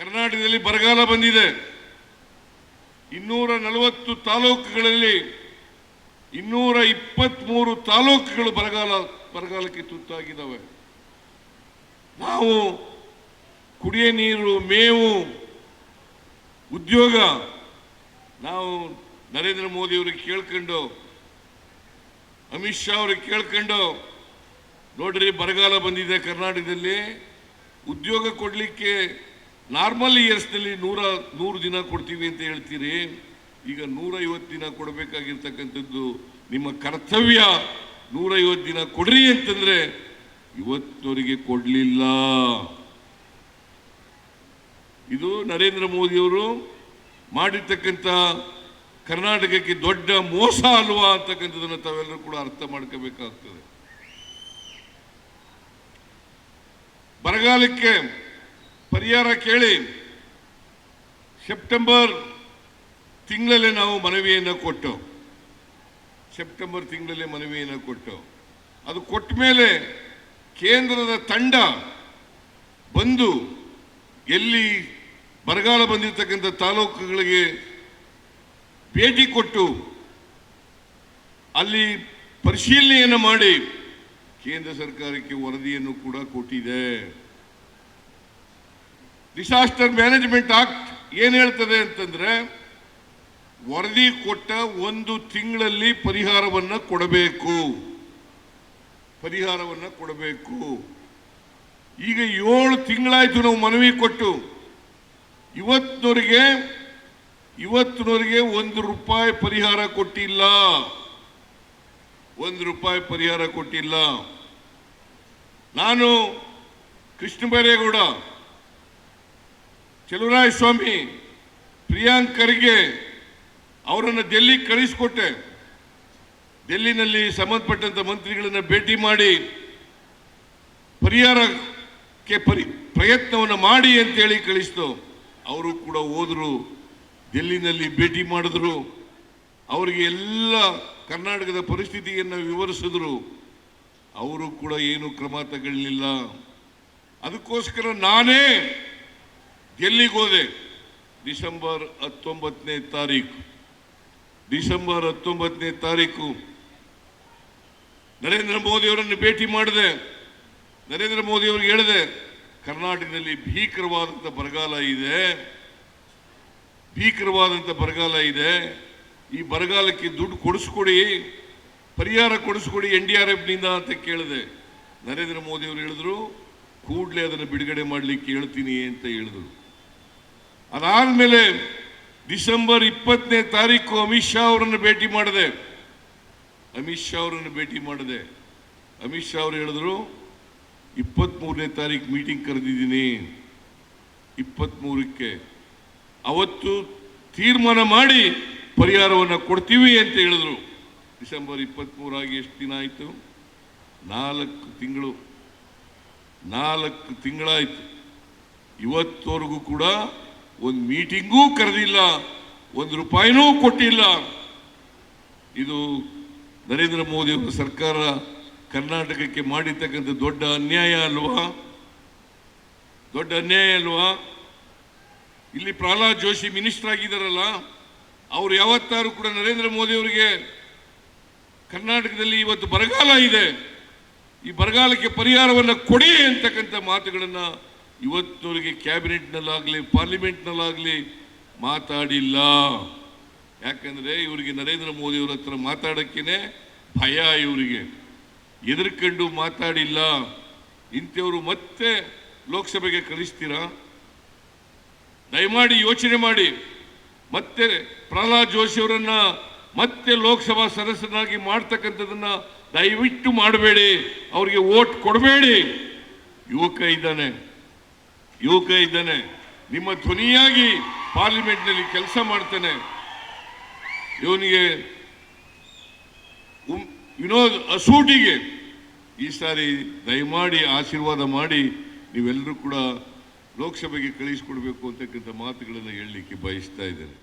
ಕರ್ನಾಟಕದಲ್ಲಿ ಬರಗಾಲ ಬಂದಿದೆ. ಇನ್ನೂರ ನಲವತ್ತು ತಾಲೂಕುಗಳಲ್ಲಿ ಇನ್ನೂರ ಇಪ್ಪತ್ಮೂರು ತಾಲೂಕುಗಳು ಬರಗಾಲ, ಬರಗಾಲಕ್ಕೆ ತುತ್ತಾಗಿದ್ದಾವೆ. ನಾವು ಕುಡಿಯ ನೀರು, ಮೇವು, ಉದ್ಯೋಗ ನಾವು ನರೇಂದ್ರ ಮೋದಿ ಅವರಿಗೆ ಕೇಳ್ಕೊಂಡು, ಅಮಿತ್ ಶಾ ಅವ್ರಿಗೆ ಕೇಳ್ಕೊಂಡು, ನೋಡ್ರಿ ಬರಗಾಲ ಬಂದಿದೆ ಕರ್ನಾಟಕದಲ್ಲಿ, ಉದ್ಯೋಗ ಕೊಡಲಿಕ್ಕೆ ನಾರ್ಮಲ್ ಇಯರ್ಸ್ನಲ್ಲಿ ನೂರ, ನೂರು ದಿನ ಕೊಡ್ತೀವಿ ಅಂತ ಹೇಳ್ತೀರಿ. ಈಗ ನೂರೈವತ್ತು ದಿನ ಕೊಡಬೇಕಾಗಿರ್ತಕ್ಕಂಥದ್ದು ನಿಮ್ಮ ಕರ್ತವ್ಯ ನೂರೈವತ್ತು ದಿನ ಕೊಡ್ರಿ ಅಂತಂದ್ರೆ ಇವತ್ತವರಿಗೆ ಕೊಡಲಿಲ್ಲ. ಇದು ನರೇಂದ್ರ ಮೋದಿಯವರು ಮಾಡಿರ್ತಕ್ಕಂಥ ಕರ್ನಾಟಕಕ್ಕೆ ದೊಡ್ಡ ಮೋಸ ಅಲ್ವಾ ಅಂತಕ್ಕಂಥದ್ದನ್ನು ತಾವೆಲ್ಲರೂ ಕೂಡ ಅರ್ಥ ಮಾಡ್ಕೋಬೇಕಾಗ್ತದೆ. ಬರಗಾಲಕ್ಕೆ ಪರಿಹಾರ ಕೇಳಿ ಸೆಪ್ಟೆಂಬರ್ ತಿಂಗಳಲ್ಲೇ ನಾವು ಮನವಿಯನ್ನು ಕೊಟ್ಟು, ಸೆಪ್ಟೆಂಬರ್ ತಿಂಗಳಲ್ಲೇ ಮನವಿಯನ್ನು ಕೊಟ್ಟು, ಅದು ಕೊಟ್ಟ ಮೇಲೆ ಕೇಂದ್ರದ ತಂಡ ಬಂದು ಎಲ್ಲಿ ಬರಗಾಲ ಬಂದಿರತಕ್ಕಂಥ ತಾಲೂಕುಗಳಿಗೆ ಭೇಟಿ ಕೊಟ್ಟು ಅಲ್ಲಿ ಪರಿಶೀಲನೆಯನ್ನು ಮಾಡಿ ಕೇಂದ್ರ ಸರ್ಕಾರಕ್ಕೆ ವರದಿಯನ್ನು ಕೂಡ ಕೊಟ್ಟಿದೆ. ಡಿಸಾಸ್ಟರ್ ಮ್ಯಾನೇಜ್ಮೆಂಟ್ ಆಕ್ಟ್ ಏನು ಹೇಳ್ತದೆ ಅಂತಂದ್ರೆ ವರದಿ ಕೊಟ್ಟ ಒಂದು ತಿಂಗಳಲ್ಲಿ ಪರಿಹಾರವನ್ನ ಕೊಡಬೇಕು. ಪರಿಹಾರವನ್ನ ಕೊಡಬೇಕು. ಈಗ ಏಳು ತಿಂಗಳಾಯಿತು ನಾವು ಮನವಿ ಕೊಟ್ಟು. ಇವತ್ತಿನವರಿಗೆ ಇವತ್ತಿನವರಿಗೆ ಒಂದು ರೂಪಾಯಿ ಪರಿಹಾರ ಕೊಟ್ಟಿಲ್ಲ. ಒಂದು ರೂಪಾಯಿ ಪರಿಹಾರ ಕೊಟ್ಟಿಲ್ಲ. ನಾನು ಕೃಷ್ಣ ಬೈರೇಗೌಡ ಚಲುವರಾಯ ಸ್ವಾಮಿ, ಪ್ರಿಯಾಂಕ್ ಖರ್ಗೆ ಅವರನ್ನು ಡೆಲ್ಲಿ ಕಳಿಸಿಕೊಟ್ಟೆ. ಡೆಲ್ಲಿನಲ್ಲಿ ಸಂಬಂಧಪಟ್ಟಂಥ ಮಂತ್ರಿಗಳನ್ನು ಭೇಟಿ ಮಾಡಿ, ಪರಿಹಾರಕ್ಕೆ ಪರಿ, ಪ್ರಯತ್ನವನ್ನು ಮಾಡಿ ಅಂತೇಳಿ ಕಳಿಸ್ತು. ಅವರು ಕೂಡ ಹೋದರು, ಡೆಲ್ಲಿನಲ್ಲಿ ಭೇಟಿ ಮಾಡಿದ್ರು. ಅವರಿಗೆ ಎಲ್ಲ ಕರ್ನಾಟಕದ ಪರಿಸ್ಥಿತಿಯನ್ನು ವಿವರಿಸಿದ್ರು. ಅವರು ಕೂಡ ಏನು ಕ್ರಮ ತಗೊಳ್ಳಲಿಲ್ಲ ಅದಕ್ಕೋಸ್ಕರ ನಾನೇ ಡೆಲ್ಲಿಗೆ ಹೋದೆ? ಡಿಸೆಂಬರ್ ಹತ್ತೊಂಬತ್ತನೇ ತಾರೀಕು. ಡಿಸೆಂಬರ್ ಹತ್ತೊಂಬತ್ತನೇ ತಾರೀಕು. ನರೇಂದ್ರ ಮೋದಿ ಅವರನ್ನು ಭೇಟಿ ಮಾಡಿದೆ. ನರೇಂದ್ರ ಮೋದಿ ಅವರಿಗೆ ಹೇಳಿದೆ, ಕರ್ನಾಟಕದಲ್ಲಿ ಭೀಕರವಾದಂಥ ಬರಗಾಲ ಇದೆ. ಭೀಕರವಾದಂಥ ಬರಗಾಲ ಇದೆ. ಈ ಬರಗಾಲಕ್ಕೆ ದುಡ್ಡು ಕೊಡಿಸ್ಕೊಡಿ, ಪರಿಹಾರ ಕೊಡಿಸ್ಕೊಡಿ ಎನ್ ಡಿ ಆರ್ ಎಫ್ನಿಂದ ಅಂತ ಕೇಳಿದೆ. ನರೇಂದ್ರ ಮೋದಿ ಅವರು ಹೇಳಿದ್ರು, ಕೂಡಲೇ ಅದನ್ನು ಬಿಡುಗಡೆ ಮಾಡಲಿಕ್ಕೆ ಹೇಳ್ತೀನಿ ಅಂತ ಹೇಳಿದ್ರು. ಅದಾದ್ಮೇಲೆ ಡಿಸೆಂಬರ್ ಇಪ್ಪತ್ತನೇ ತಾರೀಕು ಅಮಿತ್ ಶಾ ಅವರನ್ನು ಭೇಟಿ ಮಾಡಿದೆ. ಅಮಿತ್ ಶಾ ಅವರನ್ನು ಭೇಟಿ ಮಾಡಿದೆ. ಅಮಿತ್ ಶಾ ಅವರು ಹೇಳಿದ್ರು ಇಪ್ಪತ್ತ್ಮೂರನೇ ತಾರೀಕು ಮೀಟಿಂಗ್ ಕರೆದಿದ್ದೀನಿ. ಇಪ್ಪತ್ತ್ಮೂರಕ್ಕೆ ಅವತ್ತು ತೀರ್ಮಾನ ಮಾಡಿ ಪರಿಹಾರವನ್ನು ಕೊಡ್ತೀವಿ ಅಂತ ಹೇಳಿದ್ರು. ಡಿಸೆಂಬರ್ ಇಪ್ಪತ್ತ್ಮೂರಾಗಿ ಎಷ್ಟು ದಿನ ಆಯಿತು? ನಾಲ್ಕು ತಿಂಗಳು. ನಾಲ್ಕು ತಿಂಗಳಾಯಿತು. ಇವತ್ತವರೆಗೂ ಕೂಡ ಒಂದು ಮೀಟಿಂಗೂ ಕರೆದಿಲ್ಲ, ಒಂದು ರೂಪಾಯಿನೂ ಕೊಟ್ಟಿಲ್ಲ. ಇದು ನರೇಂದ್ರ ಮೋದಿ ಅವರ ಸರ್ಕಾರ ಕರ್ನಾಟಕಕ್ಕೆ ಮಾಡಿರ್ತಕ್ಕಂಥ ದೊಡ್ಡ ಅನ್ಯಾಯ ಅಲ್ವಾ? ದೊಡ್ಡ ಅನ್ಯಾಯ ಅಲ್ವಾ? ಇಲ್ಲಿ ಪ್ರಹ್ಲಾದ್ ಜೋಶಿ ಮಿನಿಸ್ಟರ್ ಆಗಿದ್ದಾರಲ್ಲ, ಅವರು ಯಾವತ್ತಾರು ಕೂಡ ನರೇಂದ್ರ ಮೋದಿ ಅವರಿಗೆ ಕರ್ನಾಟಕದಲ್ಲಿ ಇವತ್ತು ಬರಗಾಲ ಇದೆ. ಈ ಬರಗಾಲಕ್ಕೆ ಪರಿಹಾರವನ್ನು ಕೊಡಿ ಅಂತಕ್ಕಂಥ ಮಾತುಗಳನ್ನು ಇವತ್ತಿನವರೆಗೆ ಕ್ಯಾಬಿನೆಟ್ನಲ್ಲಾಗಲಿ, ಪಾರ್ಲಿಮೆಂಟ್ನಲ್ಲಾಗಲಿ ಮಾತಾಡಿಲ್ಲ. ಯಾಕಂದರೆ ಇವರಿಗೆ ನರೇಂದ್ರ ಮೋದಿ ಅವರ ಹತ್ರ ಮಾತಾಡೋಕ್ಕೇ ಭಯ ಇವರಿಗೆ. ಎದುರ್ಕೊಂಡು ಮಾತಾಡಿಲ್ಲ. ಇಂಥವರು ಮತ್ತೆ ಲೋಕಸಭೆಗೆ ಕಳಿಸ್ತೀರಾ? ದಯಮಾಡಿ ಯೋಚನೆ ಮಾಡಿ. ಮತ್ತೆ ಪ್ರಹ್ಲಾದ್ ಜೋಶಿಯವರನ್ನು ಮತ್ತೆ ಲೋಕಸಭಾ ಸದಸ್ಯನಾಗಿ ಮಾಡ್ತಕ್ಕಂಥದ್ದನ್ನು ದಯವಿಟ್ಟು ಮಾಡಬೇಡಿ. ಅವರಿಗೆ ಓಟ್ ಕೊಡಬೇಡಿ. ಯುವಕ ಇದ್ದಾನೆ. ಯುವಕ ಇದ್ದಾನೆ. ನಿಮ್ಮ ಧ್ವನಿಯಾಗಿ ಪಾರ್ಲಿಮೆಂಟ್ನಲ್ಲಿ ಕೆಲಸ ಮಾಡ್ತಾನೆ. ಇವನಿಗೆ ವಿನೋದ್ ಅಸೂಟಿಗೆ ಈ ಸಾರಿ ದಯಮಾಡಿ, ಆಶೀರ್ವಾದ ಮಾಡಿ ನೀವೆಲ್ಲರೂ ಕೂಡ ಲೋಕಸಭೆಗೆ ಕಳಿಸಿಕೊಡ್ಬೇಕು ಅಂತಕ್ಕಂಥ ಮಾತುಗಳನ್ನು ಹೇಳಲಿಕ್ಕೆ ಬಯಸ್ತಾ ಇದ್ದೇನೆ.